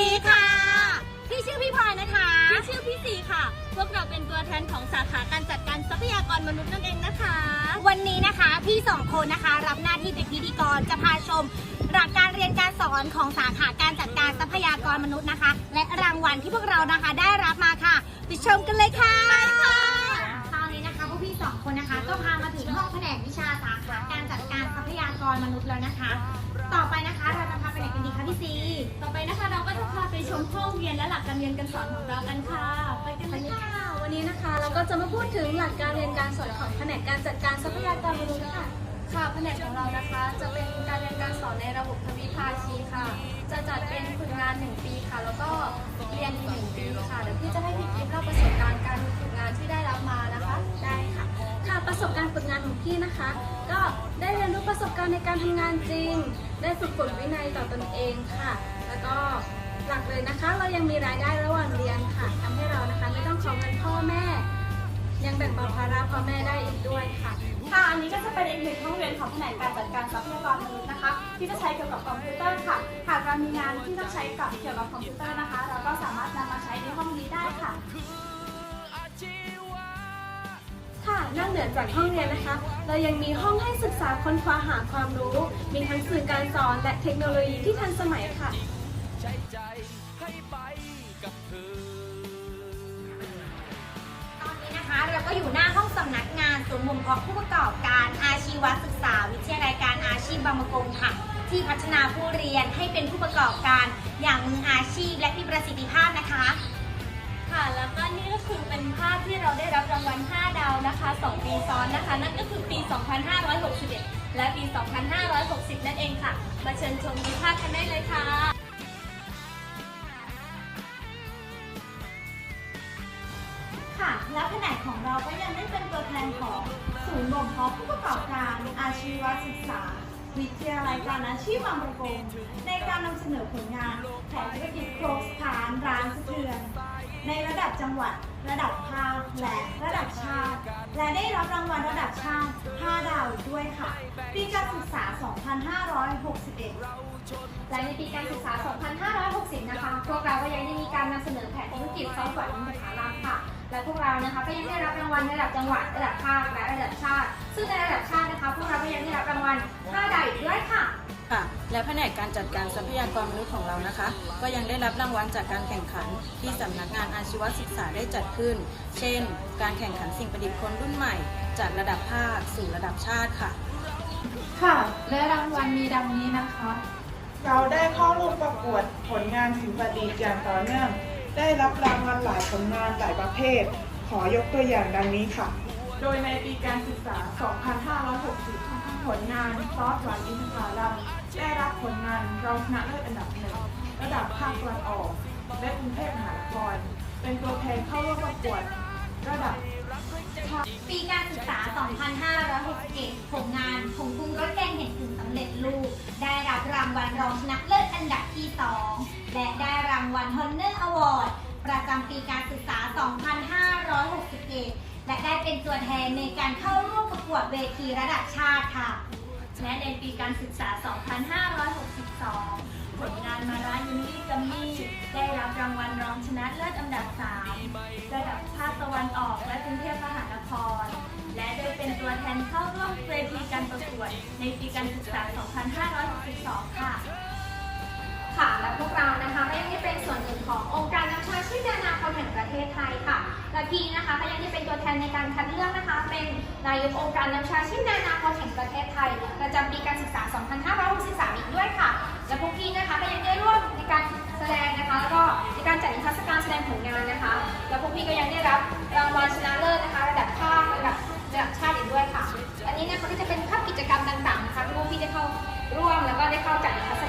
ดีค่ะ พี่ชื่อพี่พลอยนะคะพี่ชื่อพี่สีค่ะ พวกเราเป็นตัวแทนของสาขาการจัดการทรัพยากรมนุษย์นั่นเองนะคะ วันนี้นะคะพี่สองคนนะคะรับหน้าที่เป็นพิธีกรจะพาชม หลักการเรียนการสอนของสาขาการจัดการทรัพยากรมนุษย์นะคะ และรางวัลที่พวกเรานะคะได้รับมาค่ะไปชมกันเลยค่ะไปค่ะคราวนี้นะคะพวกพี่สองคนนะคะ ก็พามาถึงห้องแผนกวิชาสาขาการจัดการทรัพยากรมนุษย์แล้วนะคะ ต่อไปนะคะเราจะพาไปไหนกันดีคะพี่ซีต่อไปนะคะเราก็จะพาไปชมห้องเรียนและหลักการเรียนการสอนของเรากันค่ะ ไปกันเลยค่ะค่ะ วันนี้นะคะเราก็จะมาพูดถึงหลักการเรียนการสอนของแผนกการจัดการทรัพยากรมนุษย์ค่ะ ค่ะแผนกของเรานะคะ จะเป็นการเรียนการสอนในระบบทวิภาคีค่ะ จะจัดเป็นฝึกงาน 1 ปีค่ะ แล้วก็เรียนอีกหนึ่งปีค่ะเดี๋ยวพี่จะให้พี่กิฟต์เล่าประสบการณ์การฝึกงานที่ได้รับมานะคะได้ค่ะค่ะ ประสบการณ์ฝึกงานของพี่นะคะ ก็ได้เรียนรู้ประสบการณ์ในการทำงานจริง ได้ฝึกฝนวินัยต่อตนเองค่ะ แล้วก็หลักเลยนะคะ เรายังมีรายได้ระหว่างเรียนค่ะทำให้เรานะคะไม่ต้องขอเงินพ่อแม่ ยังแบ่งเบาภาระพ่อแม่ได้อีกด้วยค่ะค่ะอันนี้ก็จะเป็นอีกหนึ่งห้องเรียนของแผนกการจัดการทรัพยากรมนุษย์นะคะ ที่จะใช้เกี่ยวกับคอมพิวเตอร์ค่ะหากเรามีงานที่ต้องใช้กับเกี่ยวกับคอมพิวเตอร์นะคะ เราก็สามารถนำมาใช้ในห้องนี้ได้ค่ะ เหนือจากห้องเรียนนะคะ เรายังมีห้องให้ศึกษาค้นคว้าหาความรู้ มีทั้งสื่อการสอนและเทคโนโลยีที่ทันสมัยค่ะตอนนี้นะคะเราก็อยู่หน้าห้องสำนักงานศูนย์บ่มเพาะผู้ประกอบการอาชีวศึกษา วิทยาลัยการอาชีพบางประกงค่ะ ที่พัฒนาผู้เรียนให้เป็นผู้ประกอบการอย่างมืออาชีพและมีประสิทธิภาพนะคะค่ะ 2 ปีซ้อนนะคะ นั่นก็คือปี 2561 และปี 2560 นั่นเองค่ะ มาเชิญชมดูภาพกันได้เลยค่ะ ค่ะ แล้วแผนกของเราก็ยังได้เป็นตัวแทนของศูนย์บ่มเพาะผู้ประกอบการอาชีวศึกษา วิทยาลัยการอาชีพบางประกงในการนำเสนอผลงานแผนธุรกิจ ดับจังหวัด ระดับภาคและระดับชาติ และได้รับรางวัลระดับชาติ 5 ดาวด้วยค่ะ ปีการศึกษา 2561 และในปีการศึกษา 2560 นะคะ พวกเราก็ยังได้มีการนำเสนอแผนธุรกิจซอฟต์แวร์อินเทอร์ลัมค่ะ และพวกเรานะคะก็ยังได้รับรางวัลระดับจังหวัด ระดับภาคและระดับชาติ ซึ่งในระดับชาตินะคะ พวกเราก็ยังได้รับรางวัล 5 ดาวอีกด้วยค่ะ ค่ะ และแผนกการจัดการทรัพยากรมนุษย์ของเรานะคะ ก็ยังได้รับรางวัลจากการแข่งขันที่สำนักงานอาชีวศึกษาได้จัดขึ้น เช่น การแข่งขันสิ่งประดิษฐ์คนรุ่นใหม่ จากระดับภาคสู่ระดับชาติค่ะ ค่ะ และรางวัลมีดังนี้นะคะ เราได้เข้าร่วมประกวดผลงานศิลปะดีอย่างต่อเนื่อง ได้รับรางวัลหลายผลงานหลายประเภท ขอยกตัวอย่างดังนี้ค่ะ โดยในปีการศึกษา 2560 ผลงานซอฟต์แวร์อินทาลัมได้รับผ ลงานรองชนะเลิศอันดับหนึ่งระดับภาคตะวันออก และกรุงเทพมหานคร เป็นตัวแทนเข้าร่วมประกวดระดับปีการศึกษา 2561ผลงานผงปรุงรสแกงเห็ดถึงสำเร็จรูป ได้รับรางวัลรองชนะเลิศอันดับที่ 2 และได้รางวัล Honor Award ประจำปีการศึกษา 2561 และได้เป็นตัวแทนในการเข้าร่วมประกวดเวทีระดับชาติค่ะ และในปีการศึกษา 2562 ผลงานมาร้านยูนิกัมมี่ได้รับรางวัลรองชนะเลิศอันดับ 3 ระดับภาคตะวันออกและกรุงเทพมหานคร และได้เป็นตัวแทนเข้าร่วมเวทีการประกวดในปีการศึกษา 2562 ค่ะ พี่นะคะก็ยังได้เป็นตัวแทนในการคัดเลือกนะคะ เป็นนายกองค์การนำชาชีพนานาคนแห่งประเทศไทย ประจำปีการศึกษา 2563 อีกด้วยค่ะ และพวกพี่นะคะก็ยังได้ร่วมในการแสดงนะคะ แล้วก็ในการจัดนิทรรศการแสดงผลงานนะคะ และพวกพี่ก็ยังได้รับรางวัลชนะเลิศนะคะ ระดับภาคระดับระดับชาติอีกด้วยค่ะ อันนี้นะคะก็จะเป็นภาพกิจกรรมต่างๆนะคะที่พวกพี่ได้เข้าร่วมแล้วก็ได้เข้าจัดนิทรรศ